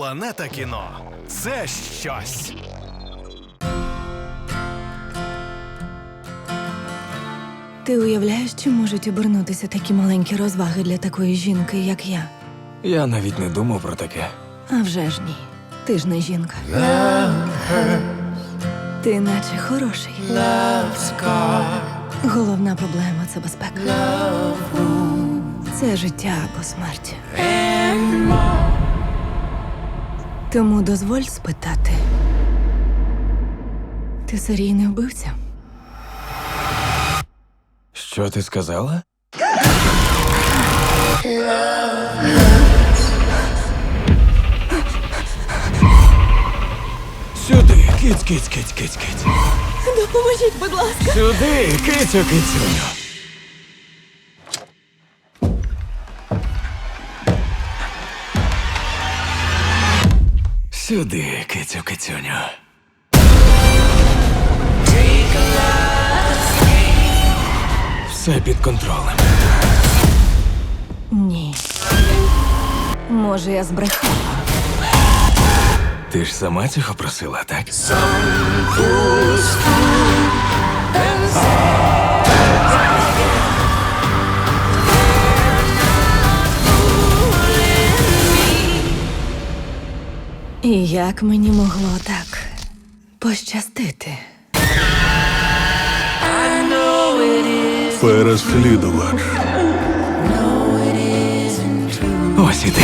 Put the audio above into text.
Планета кіно це щось. Ти уявляєш, чим можуть обернутися такі маленькі розваги для такої жінки, як я? Я навіть не думав про таке. А вже ж ні. Ти ж не жінка. Ти наче хороший. Головна проблема це безпека. Це життя або смерть. Тому дозволь спитати. Ти серійний вбивця? Що ти сказала? Сюди, киць, киць, киць, киць, киць. Допоможіть, будь ласка. Сюди, кицю, кицюню. Сюди, кицю, кицюню. Все під контролем. Ні. Може, я збрехала. Ти ж сама цього просила, так? І як мені могло так пощастити? Переслідувач. Ось і ти.